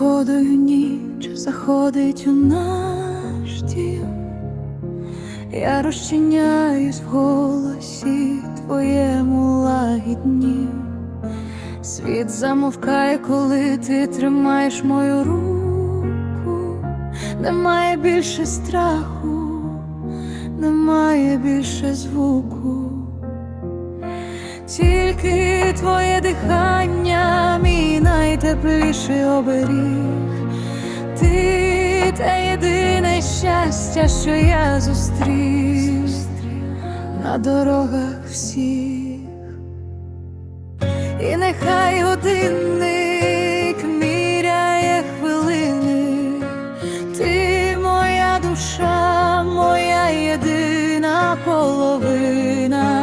згодою ніч заходить у наш дім, я розчиняюсь в голосі твоєму лагіднім. Світ замовкає, коли ти тримаєш мою руку, немає більше страху, немає більше звуку. Тільки твоє дихання, найтепліший оберіг. Ти те єдине щастя, що я зустрів на дорогах всіх. І нехай годинник міряє хвилини, ти моя душа, моя єдина половина.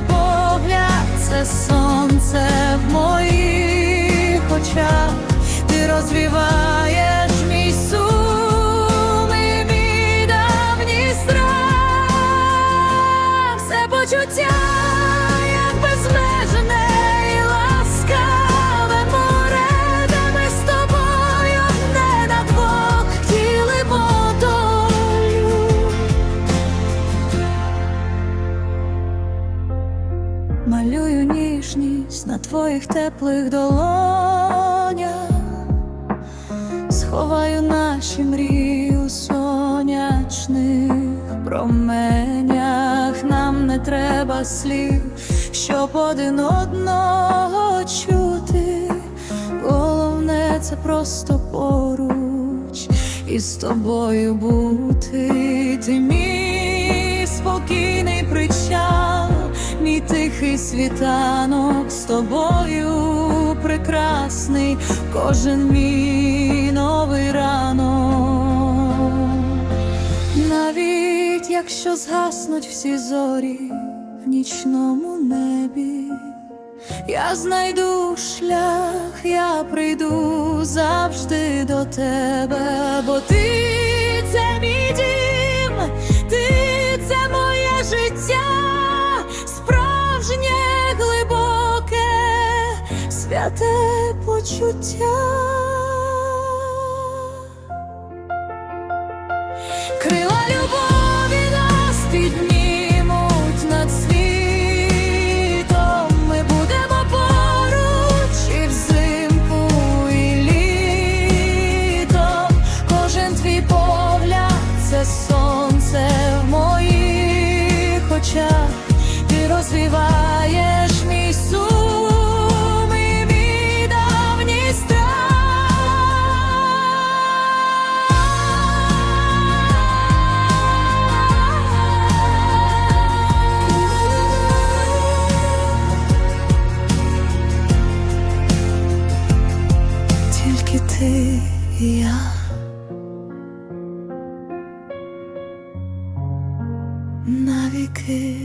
Погляд це сонце в моїх очах. Ти розвіваєш ніжність на твоїх теплих долонях, сховаю наші мрії у сонячних променях. Нам не треба слів, щоб один одного чути. Головне це просто поруч і з тобою бути. Ти мій спокійний тихий світанок з тобою прекрасний, кожен мій новий ранок. Навіть якщо згаснуть всі зорі в нічному небі, я знайду шлях, я прийду завжди до тебе, бо ти це мій дім, ти це моє життя, святе почуття. Крила любові нас піднімуть над світом. Ми будемо поруч і взимку, і літом. Кожен твій погляд це сонце в моїх очах. Ти розвиваєш ти і я. Навіки.